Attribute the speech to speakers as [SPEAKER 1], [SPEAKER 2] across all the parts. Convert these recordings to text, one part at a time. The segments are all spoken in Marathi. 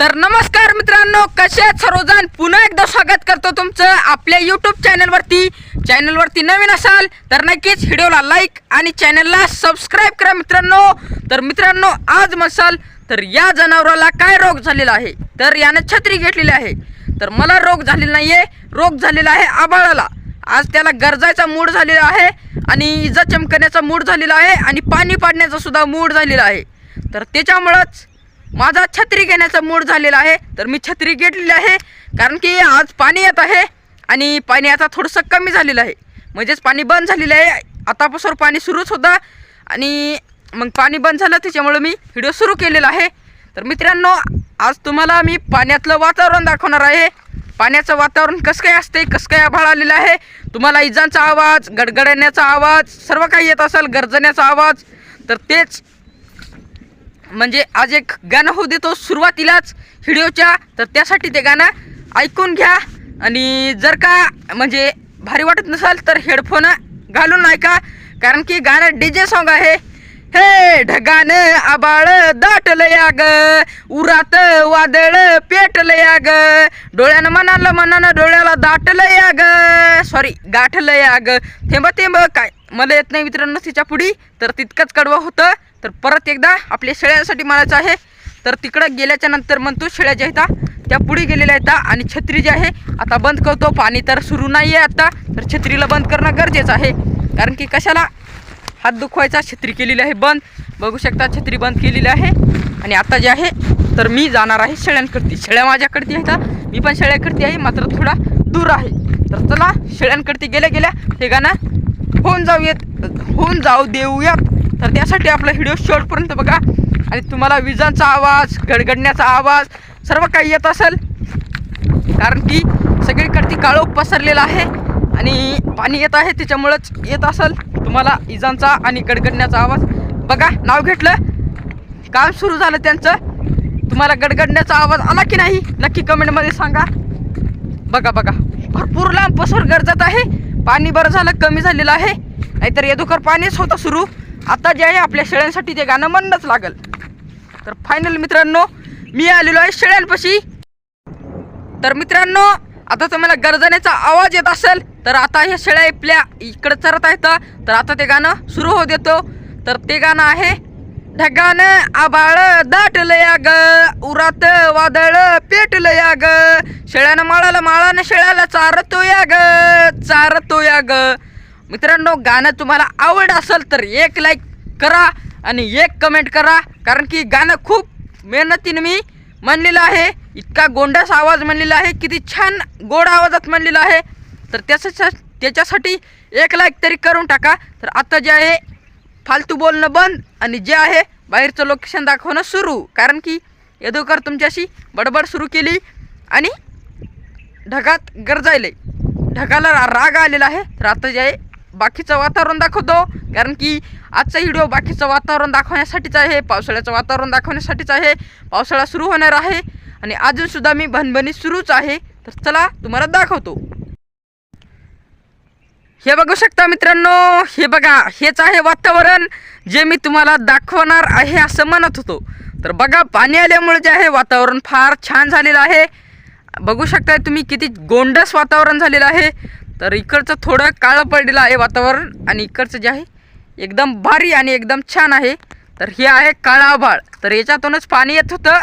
[SPEAKER 1] तर नमस्कार मित्रांनो कसे आहेत सर्वजण? पुन्हा एकदा स्वागत करतो तुमचं आपल्या यूट्यूब चॅनलवरती चॅनलवरती नवीन असाल तर नक्कीच व्हिडिओला लाईक आणि चॅनलला सबस्क्राईब करा मित्रांनो. तर मित्रांनो आज मसाल तर या जनावराला काय रोग झालेला आहे? तर यानं छत्री घेतलेली आहे. तर मला रोग झालेला नाही आहे रोग झालेला आहे आबाळाला आज त्याला गरजायचा मूड झालेला आहे आणि इजा चमकण्याचा मूड झालेला आहे आणि पाणी पाडण्याचा सुद्धा मूड झालेला आहे. तर त्याच्यामुळंच माझा छत्री घेण्याचा मूड झालेला आहे तर मी छत्री घेतलेली आहे कारण की आज पाणी येत आहे आणि पाणी आता थोडंसं कमी झालेलं आहे. म्हणजेच पाणी बंद झालेलं आहे. आतापासून पाणी सुरूच होतं आणि मग पाणी बंद झालं त्याच्यामुळं मी व्हिडिओ सुरू केलेला आहे. तर मित्रांनो आज तुम्हाला मी पाण्यातलं वातावरण दाखवणार आहे. पाण्याचं वातावरण कसं काय असते कसं काय आभाळ आलेलं आहे तुम्हाला इजांचा आवाज गडगडण्याचा आवाज सर्व काही येत असेल गरजण्याचा आवाज तर तेच म्हणजे आज एक गाणं होऊ देतो सुरुवातीलाच व्हिडिओच्या तर त्यासाठी ते गाणं ऐकून घ्या. आणि जर का म्हणजे भारी वाटत नसाल तर हेडफोन घालून ऐका कारण की गाणं डी जे सॉन्ग आहे. हे ढगान आबाळ दाटल या ग उरात वादळ पेटल या ग डोळ्यानं मनाला मनानं डोळ्याला दाटल या ग सॉरी गाठल या ग थेंब थेंब काय? मला येत नाही मित्रांनो तिच्या पुढी. तर तितकंच कडवं होतं. तर परत एकदा आपल्या शेळ्यांसाठी मारायचं आहे. तर तिकडं गेल्याच्यानंतर म्हणतो शेळ्या ज्या आहेत त्या पुढे गेलेल्या आहेत आणि छत्री जी आहे आता बंद करतो. पाणी तर सुरू नाही आहे आता. तर छत्रीला बंद करणं गरजेचं आहे. कारण की कशाला? हात दुखवायचा छत्री केलेली आहे बंद. बघू शकता छत्री बंद केलेली आहे. आणि आता जे आहे तर मी जाणार आहे शेळ्यांकडती. शेळ्या माझ्याकडती आहेत मी पण शेळ्याकडती आहे मात्र थोडा दूर आहे. तर चला शेळ्यांकडती गेल्या गेल्या हे गाणं होऊन जाऊयात होऊन जाऊ देऊयात. तर त्यासाठी आपला व्हिडिओ शेवटपर्यंत बघा. आणि तुम्हाला विजांचा आवाज गडगडण्याचा आवाज सर्व काही येत असेल. कारण की सगळीकडती काळोख पसरलेला आहे आणि पाणी येत आहे त्याच्यामुळंच येत असेल. तुम्हाला इजांचा आणि गडगडण्याचा आवाज. बघा नाव घेतलं. काम सुरू झालं त्यांचं. तुम्हाला गडगडण्याचा आवाज आला की नाही नक्की कमेंटमध्ये सांगा. बघा बघा. भरपूर लांब पसर गरजत आहे. पाणी बरं झालं कमी झालेलं आहे. नाहीतर येदोकर पाणीच होतं सुरू. आता जे आहे आपल्या शेळ्यांसाठी ते गाणं म्हणणंच लागल. तर फायनल मित्रांनो मी आलेलो आहे शेळ्यांपाशी. तर मित्रांनो आता तुम्हाला गरजण्याचा आवाज येत असेल तर आता ह्या शेळ्या आपल्या इकडं चरत आहेत. तर आता ते गाणं सुरू होऊ देतो तर ते गाणं आहे ढगानं आबाळ दाटलं या ग उरात वादळ पेटलं या ग शेळ्यानं माळाला माळानं शेळ्याला चारतो या ग चारतो या ग मित्रांनो गाणं तुम्हाला आवड असेल तर एक लाईक करा आणि एक कमेंट करा कारण की गाणं खूप मेहनतीने मी म्हणलेलं आहे. इतका गोंडस आवाज म्हणलेला आहे किती छान गोड आवाजात म्हणलेला आहे. तर त्याच्या त्याच्यासाठी एक लाईक तरी करून टाका. तर आता जे आहे फालतू बोलणं बंद आणि जे आहे बाहेरचं लोकेशन दाखवणं सुरू. कारण की यदोकर तुमच्याशी बडबड सुरू केली आणि ढगात गरजायले. ढगाला राग आलेला आहे. तर आता जे आहे बाकीचं वातावरण दाखवतो. कारण की आजचा व्हिडिओ बाकीचं वातावरण दाखवण्यासाठीच आहे. पावसाळ्याचं वातावरण दाखवण्यासाठीच आहे. पावसाळा सुरू होणार आहे आणि अजूनसुद्धा मी भनभणी सुरूच आहे. तर चला तुम्हाला दाखवतो. हे बघू शकता मित्रांनो हे बघा हेच आहे वातावरण जे मी तुम्हाला दाखवणार आहे असं म्हणत होतो. तर बघा पाणी आल्यामुळे जे आहे वातावरण फार छान झालेलं आहे. बघू शकताय तुम्ही किती गोंडस वातावरण झालेलं आहे. तर इकडचं थोडं काळं पडलेलं आहे वातावरण आणि इकडचं जे आहे एकदम भारी आणि एकदम छान आहे. तर हे आहे काळा आभाळ तर याच्यातूनच पाणी येत होतं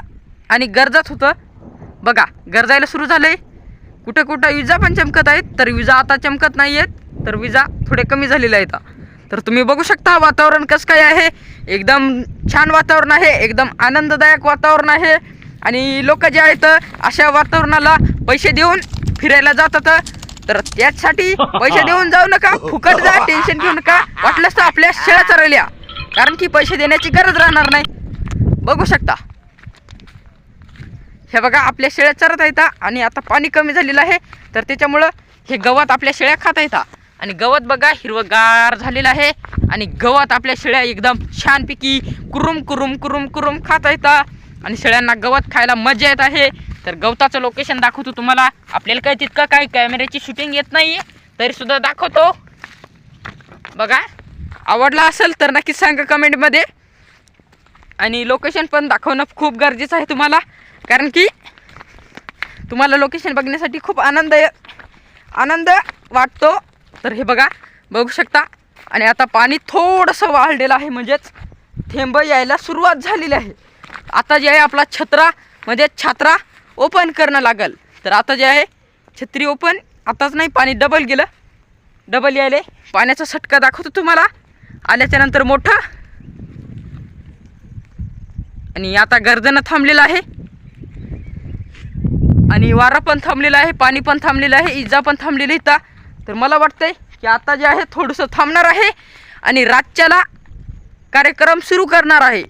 [SPEAKER 1] आणि गरजत होतं. बघा गरजायला सुरू झालं आहे कुठं कुठं विजा पण चमकत आहेत तर विजा आता चमकत नाही आहेत तर विजा थोडे कमी झालेले आहेत. तर तुम्ही बघू शकता वातावरण कसं काय आहे. एकदम छान वातावरण आहे एकदम आनंददायक वातावरण आहे. आणि लोक जे आहेत अशा वातावरणाला पैसे देऊन फिरायला जातात. तर त्याचसाठी पैसे देऊन जाऊ नका फुकट जा टेन्शन घेऊ नका. वाटलंच तर आपल्या शेळ्या चरवल्या कारण की पैसे देण्याची गरज राहणार नाही. बघू शकता. हे बघा आपल्या शेळ्या चरत आहेत आणि आता पाणी कमी झालेलं आहे. तर त्याच्यामुळं हे गवत आपल्या शेळ्या खात आहेत. आणि गवत बघा हिरवगार झालेलं आहे. आणि गवत आपल्या शेळ्या एकदम छानपैकी कुरुम कुरुम कुरुम कुरुम खात येतं. आणि शेळ्यांना गवत खायला मजा येत आहे. तर गवताचं लोकेशन दाखवतो तुम्हाला. आपल्याला काय तितकं काही कॅमेऱ्याची शूटिंग येत नाही. तरीसुद्धा दाखवतो. बघा आवडला असेल तर नक्की सांगा कमेंटमध्ये आणि लोकेशन पण दाखवणं खूप गरजेचं आहे तुम्हाला. कारण की तुम्हाला लोकेशन बघण्यासाठी खूप आनंद आनंद वाटतो. तर हे बघा बघू शकता. आणि आता पाणी थोडंसं वाढलेलं आहे म्हणजेच थेंब यायला सुरुवात झालेली आहे. आता जे आहे आपला छत्रा म्हणजे छात्रा ओपन करणं लागल. तर आता जे आहे छत्री ओपन आताच नाही पाणी डबल गेलं. डबल यायले. पाण्याचा सटका दाखवतो तुम्हाला. आल्याच्यानंतर मोठं. आणि आता गर्जनं थांबलेलं आहे. आणि वारा पण थांबलेला आहे पाणी पण थांबलेलं आहे इजा पण थांबलेली इथं. तर मला वाटतंय की आता जे आहे थोडंसं थांबणार आहे आणि रातच्याला कार्यक्रम सुरू करणार आहे.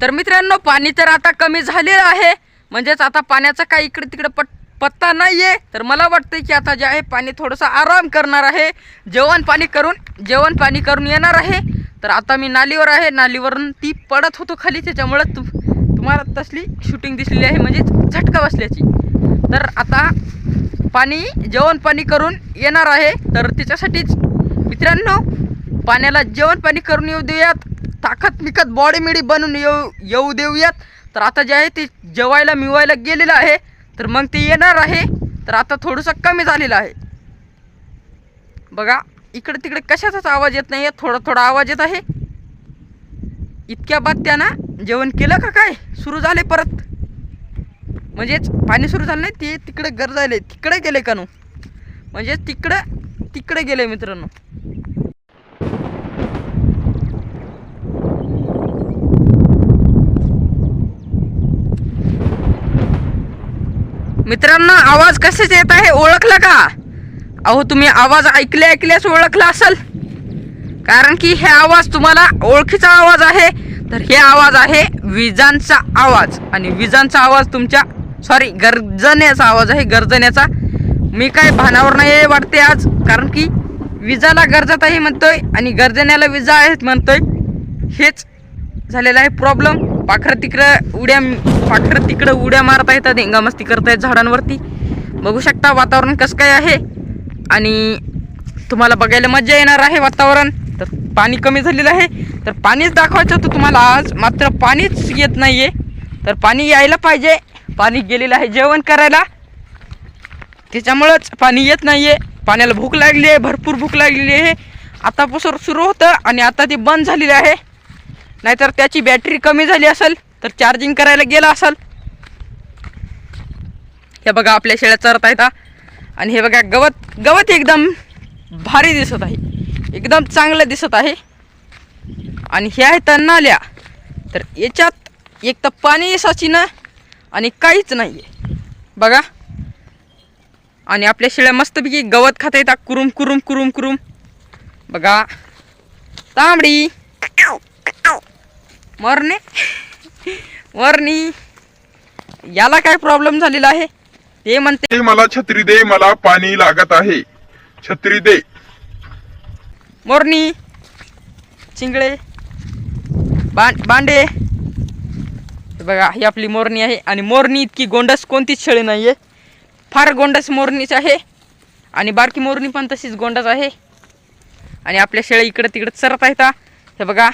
[SPEAKER 1] तर मित्रांनो पाणी तर आता कमी झालेलं आहे. म्हणजेच आता पाण्याचा काही इकडे तिकडे पट पत्ता नाही आहे तर मला वाटतं की आता जे आहे पाणी थोडंसं आराम करणार आहे. जेवण पाणी करून जेवण पाणी करून येणार आहे. तर आता मी नालीवर आहे. नालीवरून ती पडत होतो खाली. त्याच्यामुळं तु तुम्हाला तसली शूटिंग दिसलेली आहे. म्हणजे झटका बसल्याची. तर आता पाणी जेवण पाणी करून येणार आहे. तर त्याच्यासाठीच मित्रांनो पाण्याला जेवण पाणी करून येऊ देऊयात. ताकद मिकत बॉडी मिडी बनवून येऊ येऊ देऊयात. तर आता जे आहे ते जेवायला मिवायला गेलेलं आहे. तर मग ते येणार आहे. तर आता थोडंसं कमी झालेलं आहे. बघा इकडे तिकडे कशाचाच आवाज येत नाही आहे थोडा थोडा आवाज येत आहे. इतक्या बाद त्यानं जेवण केलं का काय? सुरू झाले परत. म्हणजेच पाणी सुरू झालं नाही ते तिकडे गरजायले तिकडे गेले का नो म्हणजे तिकडं तिकडे गेले मित्रांनो. मित्रांनो आवाज कसेच येत आहे? ओळखला का? अहो तुम्ही आवाज ऐकले ऐकल्यास ओळखला असेल. कारण की हे आवाज तुम्हाला ओळखीचा आवाज आहे. तर हे आवाज आहे विजांचा आवाज. आणि विजांचा आवाज तुमच्या सॉरी गर्जण्याचा आवाज आहे गर्जण्याचा. मी काय भानावर नाही आहे वाटते आज कारण की विजाला गरजत आहे म्हणतोय आणि गर्जण्याला विजा आहेत म्हणतोय. हेच झालेलं आहे प्रॉब्लेम पाखरं तिकडं उड्या पाखरं तिकडं उड्या मारता येतात धिंगामस्ती आहेत झाडांवरती. बघू शकता वातावरण कसं काय आहे. आणि तुम्हाला बघायला मजा येणार आहे वातावरण. तर पाणी कमी झालेलं आहे. तर पाणीच दाखवायचं होतं तुम्हाला आज. मात्र पाणीच येत नाही आहे तर पाणी यायला पाहिजे. पाणी गेलेलं आहे जेवण करायला. त्याच्यामुळंच पाणी येत नाही आहे पाण्याला भूक लागली आहे भरपूर भूक लागलेली आहे. आतापासून सुरू होतं आणि आता ते बंद झालेली आहे. नाहीतर त्याची बॅटरी कमी झाली असेल तर चार्जिंग करायला गेला असेल. हे बघा आपल्या शेळ्या चरत आहेत आणि हे बघा गवत गवत एकदम भारी दिसत आहे. एकदम चांगलं दिसत आहे. आणि हे आहेत नाल्या तर याच्यात एक तर पाणी साचीनं आणि काहीच नाही आहे बघा. आणि आपल्या शेळ्या मस्तपैकी गवत खाता येतात कुरुम कुरुम कुरुम कुरुम. बघा. तांबडी. मरणे. वरणी याला काय प्रॉब्लेम झालेला आहे? ते म्हणते
[SPEAKER 2] मला छत्री दे मला पाणी लागत आहे. छत्री दे.
[SPEAKER 1] मोरणी. चिंगळे. बांडे. बघा ही आपली मोरणी आहे. आणि मोरणी इतकी गोंडस कोणतीच शेळी नाही आहे फार गोंडस मोरणीच आहे. आणि बारकी मोरणी पण तशीच गोंडस आहे. आणि आपल्या शेळ्या इकडं तिकडं चरत आहेत हे. बघा.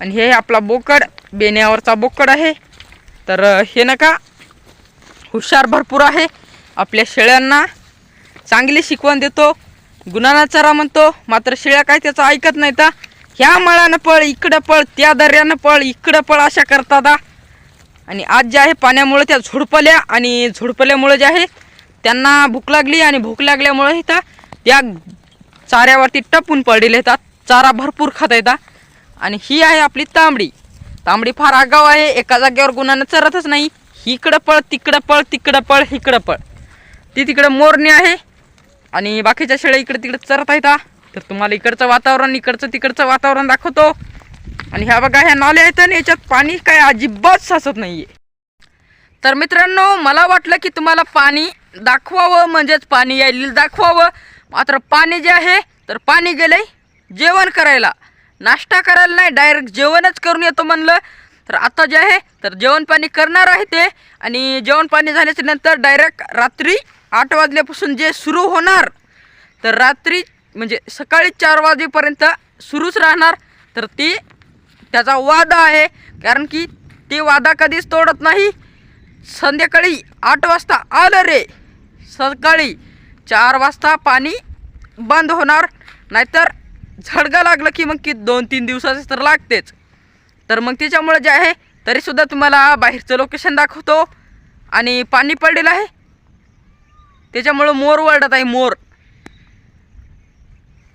[SPEAKER 1] आणि हे आपला बोकड बेण्यावरचा बोकड आहे. तर हे नका. हुशार भरपूर आहे. आपल्या शेळ्यांना चांगली शिकवण देतो. गुणाना चरा म्हणतो. मात्र शेळ्या काय त्याचं ऐकत नाही तर ह्या मळानं पळ इकडं पळ त्या दर्यानं पळ इकडं पळ अशा करतात हा. आणि आज जे आहे पाण्यामुळे त्या झुडपल्या आणि झुडपल्यामुळे जे आहे त्यांना भूक लागली आणि भूक लागल्यामुळे इथं त्या चाऱ्यावरती टपून पडलेले येतात चारा भरपूर खाता येतात आणि ही आहे आपली तांबडी. तांबडी फार आगाव आहे. एका जागेवर गुणांना चरतच नाही. इकडं पळ तिकडं पळ तिकडं पळ इकडं पळ. ती तिकडं मोरणी आहे. आणि बाकीच्या शेळ्या इकडं तिकडं चरत आहेत. तर तुम्हाला इकडचं वातावरण इकडचं तिकडचं वातावरण दाखवतो. आणि ह्या बघा ह्या नाल्या आहेत आणि याच्यात पाणी काय अजिबात साचत नाही आहे तर मित्रांनो मला वाटलं की तुम्हाला पाणी दाखवावं म्हणजेच पाणी यायला दाखवावं. मात्र पाणी जे आहे तर पाणी गेलंय जेवण करायला. नाश्ता करायला नाही डायरेक्ट जेवणच करून येतो म्हणलं. तर आता जे आहे तर जेवण पाणी करणार आहे ते. आणि जेवण पाणी झाल्याच्यानंतर डायरेक्ट रात्री आठ वाजल्यापासून जे सुरू होणार तर रात्री म्हणजे सकाळी चार वाजेपर्यंत सुरूच राहणार. तर ती त्याचा वादा आहे कारण की ते वादा कधीच तोडत नाही. संध्याकाळी आठ वाजता आलं रे. सकाळी चार वाजता पाणी बंद होणार नाहीतर झडगा लागलं की मग की दोन तीन दिवसाचे तर लागतेच. तर मग त्याच्यामुळे जे आहे तरीसुद्धा तुम्हाला बाहेरचं लोकेशन दाखवतो. आणि पाणी पडलेलं आहे. त्याच्यामुळं मोर वरडत आहे मोर.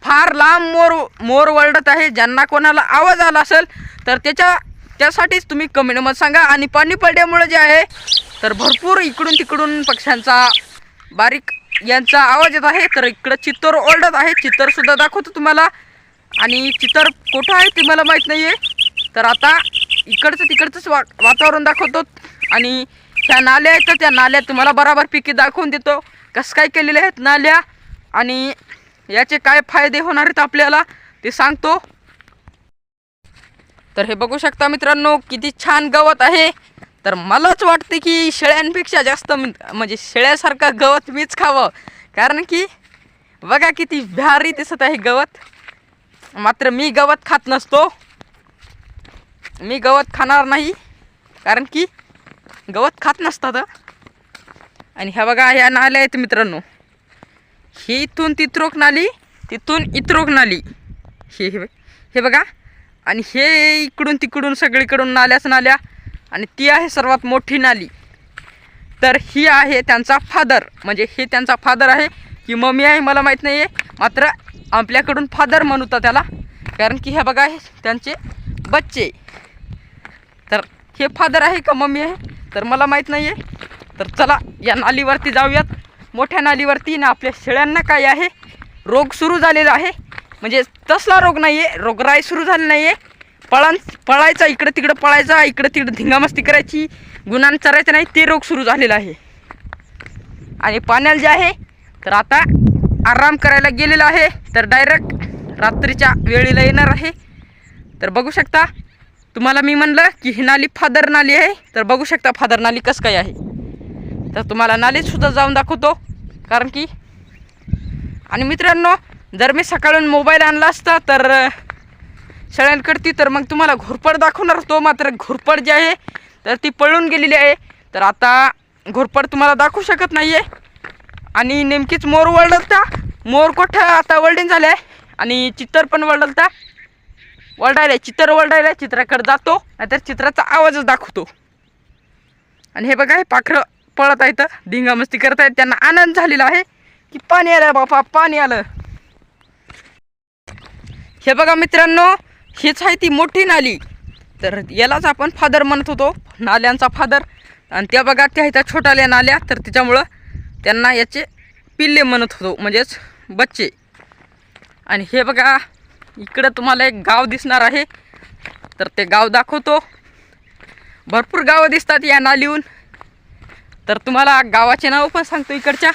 [SPEAKER 1] फार लांब मोर मोर वरडत आहे. ज्यांना कोणाला आवाज आला असेल तर त्याच्या त्यासाठीच तुम्ही कमेंटमध्ये सांगा. आणि पाणी पडल्यामुळे जे आहे तर भरपूर इकडून तिकडून पक्ष्यांचा बारीक यांचा आवाज येत आहे. तर इकडं चित्तर ओरडत आहे. चित्तरसुद्धा दाखवतो तुम्हाला. आणि चित्तर कुठं आहे ते मला माहीत नाही आहे तर आता इकडचं तिकडचंच वा वातावरण दाखवतो. आणि ह्या नाल्या आहेत. तर त्या नाल्या तुम्हाला बराबर पिके दाखवून देतो. कसं काय केलेले आहेत नाल्या? आणि याचे काय फायदे होणार आहेत आपल्याला ते सांगतो. तर हे बघू शकता मित्रांनो किती छान गवत आहे. तर मलाच वाटते की शेळ्यांपेक्षा जास्त म्हणजे शेळ्यासारखं गवत मीच खावं. कारण की बघा किती भारी दिसत आहे गवत. मात्र मी गवत खात नसतो. मी गवत खाणार नाही. कारण की गवत खात नसतात. आणि ह्या बघा ह्या नाल्या आहेत मित्रांनो. ही इथून तित्रोक नाली तिथून इत्रोक नाली हे हे हे बघा. आणि हे इकडून तिकडून सगळीकडून नाल्याच नाल्या. आणि ती आहे सर्वात मोठी नाली. तर ही आहे त्यांचा फादर. म्हणजे हे त्यांचा फादर आहे. की मम्मी आहे मला माहीत नाही आहे मात्र आपल्याकडून फादर म्हणता त्याला. कारण की हे बघा हे त्यांचे बच्चे. तर हे फादर आहे का मम्मी आहे? तर मला माहीत नाही आहे तर चला या नालीवरती जाऊयात. मोठ्या नालीवरती ना आपल्या शेळ्यांना काय आहे? रोग सुरू झालेला आहे. म्हणजे तसला रोग नाही आहे रोगराई सुरू झाली नाही आहे पळां पळायचा इकडं तिकडं पळायचा इकडं तिकडं धिंगामस्ती करायची गुन्हा चरायचं नाही ते रोग सुरू झालेला आहे. आणि पाण्याला जे आहे तर आता आराम करायला गेलेला आहे. तर डायरेक्ट रात्रीच्या वेळेला येणार आहे. तर बघू शकता तुम्हाला मी म्हणलं की ही नाली फादर नाली आहे. तर बघू शकता फादर नाली कसं काय आहे. तर तुम्हाला नालीतसुद्धा जाऊन दाखवतो. कारण की आणि मित्रांनो जर मी सकाळून मोबाईल आणला असता तर अ, शेळ्यांकडती तर मग तुम्हाला घोरपड दाखवणार होतो मात्र घोरपड जी आहे तर ती पळून गेलेली आहे. तर आता घोरपड तुम्हाला दाखवू शकत नाही आहे आणि नेमकीच मोर वळडलता मोर कोठं? आता वळडीन झाले आहे आणि चित्तर पण वळडलता वळडायला चित्र वळडायला चित्राकडे जातो. नाहीतर चित्राचा आवाजच दाखवतो. आणि हे बघा हे पाखरं पळत आहेत धिंगामस्ती करत आहेत. त्यांना आनंद झालेला आहे की पाणी आलं बापा पाणी आलं. हे बघा मित्रांनो हीच आहे ती मोठी नाली. तर यालाच आपण फादर म्हणत होतो नाल्यांचा फादर. आणि त्या बघा त्या ह्या छोटाल्या नाल्या. तर त्याच्यामुळं त्यांना याचे पिल्ले म्हणत होतो म्हणजेच बच्चे. आणि हे बघा इकडं तुम्हाला एक गाव दिसणार आहे. तर ते गाव दाखवतो. भरपूर गावं दिसतात या नालीहून. तर तुम्हाला गावाचे नाव पण सांगतो इकडच्या.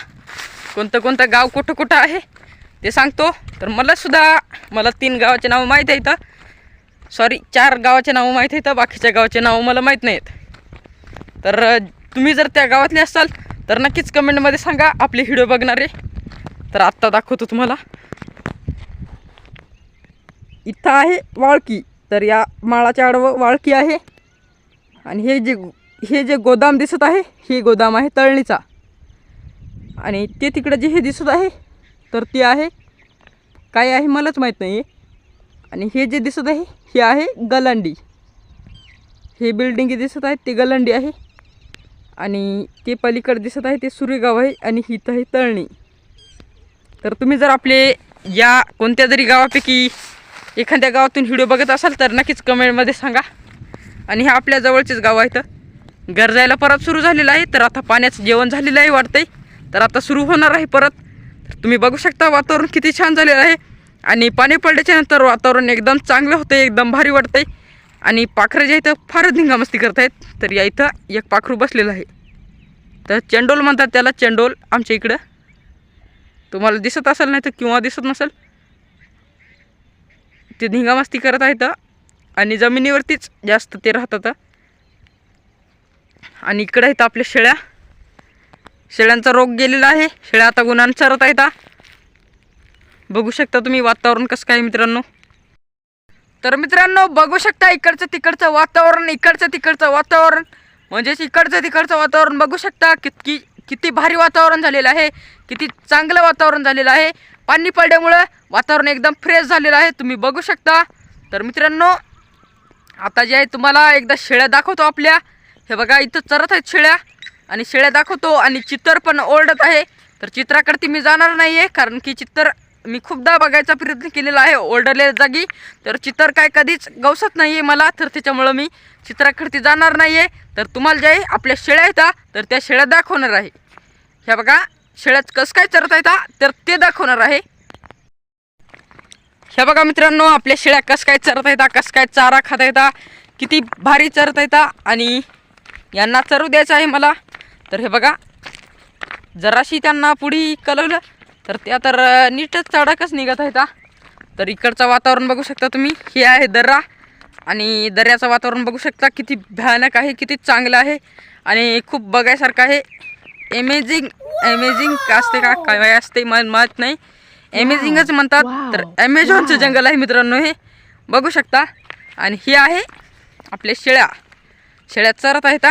[SPEAKER 1] कोणतं कोणतं गाव कुठं कुठं आहे ते सांगतो. तर मलासुद्धा मला तीन गावाचे नावं माहीत आहेत. सॉरी चार गावाचे नावं माहीत आहेत बाकीच्या गावाचे नावं मला माहीत नाहीत. तर तुम्ही जर त्या गावातले असाल तर नक्कीच कमेंटमध्ये सांगा आपले व्हिडिओ बघणारे. तर आत्ता दाखवतो तुम्हाला. इथं आहे वाळकी. तर या माळाच्या आडवं वाळकी आहे. आणि हे जे हे जे गोदाम दिसत आहे हे गोदाम आहे तळणीचा. आणि ते तिकडं जे हे दिसत आहे तर ते आहे काय आहे मलाच माहीत नाही आहे आणि हे जे दिसत आहे हे आहे गलांडी. हे बिल्डिंग दिसत आहेत ते गलांडी आहे. आणि ते पलीकडे दिसत आहे ते सूर्यगाव आहे आणि इथं आहे तळणी. तर तुम्ही जर आपले या कोणत्या जरी गावापैकी एखाद्या गावातून व्हिडिओ बघत असाल तर नक्कीच कमेंटमध्ये सांगा. आणि हे आपल्या जवळचेच गाव आहेत गरजायला परत सुरू झालेलं आहे तर आता पाण्याचं जेवण झालेलं आहे वाटतंय. तर आता सुरू होणार आहे परत. तर तुम्ही बघू शकता वातावरण किती छान झालेलं आहे. आणि पाणी पडल्याच्या नंतर वातावरण एकदम चांगलं होतं एकदम भारी वाटतंय. आणि पाखरं जे इथं फारच धिंगामस्ती करत आहेत. तर या इथं एक पाखरू बसलेलं आहे. तर चेंडोल म्हणतात त्याला चेंडोल आमच्या इकडं. तुम्हाला दिसत असेल नाही तर किंवा दिसत नसेल. ते धिंगामस्ती करत आहेत. आणि जमिनीवरतीच जास्त ते राहतात. आणि इकडे आहेत आपल्या शेळ्या. शेळ्यांचा रोग गेलेला आहे. शेळ्या आता गुन्हान चरत आहेत बघू शकता तुम्ही वातावरण कसं काय मित्रांनो. तर मित्रांनो बघू शकता इकडचं तिकडचं वातावरण इकडचं तिकडचं वातावरण. म्हणजेच इकडचं तिकडचं वातावरण बघू शकता. कितकी किती भारी वातावरण झालेलं आहे. किती चांगलं वातावरण झालेलं आहे. पाणी पडल्यामुळं वातावरण एकदम फ्रेश झालेलं आहे. तुम्ही बघू शकता. तर मित्रांनो आता जे आहे तुम्हाला एकदा शेळ्या दाखवतो आपल्या. हे बघा इथं चरत आहेत शेळ्या. आणि शेळ्या दाखवतो आणि चित्तर पण ओरडत आहे. तर चित्राकडती मी जाणार नाही आहे कारण की चित्तर मी खूपदा बघायचा प्रयत्न केलेला आहे ओरडलेल्या जागी. तर चित्तर काय कधीच गवसत नाही आहे मला तर त्याच्यामुळं मी चित्राकडती जाणार नाही आहे तर तुम्हाला जे आहे आपल्या शेळ्या येतात तर त्या शेळ्या दाखवणार आहे. ह्या बघा शेळ्यात कसं काय चरत येतात तर ते दाखवणार आहे. ह्या बघा मित्रांनो आपल्या शेळ्या कसं काय चरत येतात कसं काय चारा खाता येतात किती भारी चरत येतात आणि यांना चरू द्यायचं आहे मला. तर हे बघा जराशी त्यांना पुढी कलवलं तर त्या तर नीटच चढकच निघत आहेत तर इकडचं वातावरण बघू शकता तुम्ही. हे आहे दर्रा आणि दर्याचं वातावरण बघू शकता. किती भयानक आहे किती चांगलं आहे आणि खूप बघायसारखं आहे. एमेझिंग एमेझिंग असते का? काय असते मला माहीत नाही. एमेझिंगच म्हणतात तर ॲमेझॉनचं जंगल आहे मित्रांनो हे. बघू शकता. आणि ही आहे आपल्या शेळ्या. शेळ्या चरत आहेत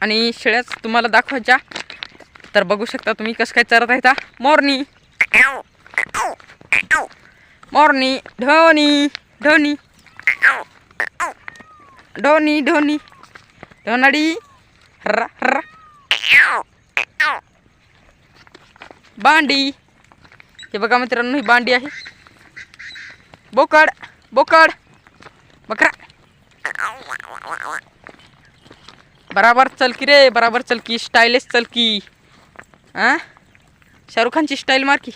[SPEAKER 1] आणि शेळ्याच तुम्हाला दाखवायच्या. तर बघू शकता तुम्ही कसं काय चरत आहेत हा. मोरनी. ढोनी ढोनी ढोनी ढोनी ढोनाडी हर्रा हर्रा बांडी. हे बघा मित्रांनो ही बांडी आहे. बोकड बोकड. बकरा. बराबर चल की रे बराबर चल की स्टाईलिश चल की. हां शाहरुख खानची स्टाईल मार की.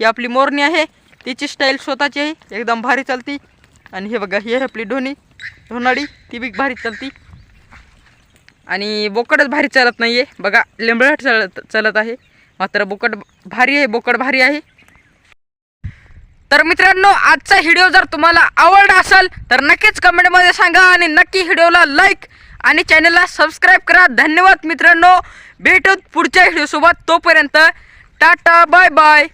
[SPEAKER 1] ही आपली मोरणी आहे तिची स्टाईल स्वतःची आहे एकदम भारी चालती. आणि हे बघा ही आहे आपली ढोणी ढोनाडी ती बी भारी चालती. आणि बोकडच भारी चालत नाही आहे बघा लिंबळट चालत चालत आहे. मात्र बोकड भारी आहे बोकड भारी आहे. तर मित्रांनो आजचा व्हिडिओ जर तुम्हाला आवडला असेल तर नक्कीच कमेंटमध्ये सांगा आणि नक्की व्हिडिओला लाईक आणि चॅनलला सबस्क्राईब करा. धन्यवाद मित्रांनो. भेटूत पुढच्या व्हिडिओसोबत तोपर्यंत टाटा बाय बाय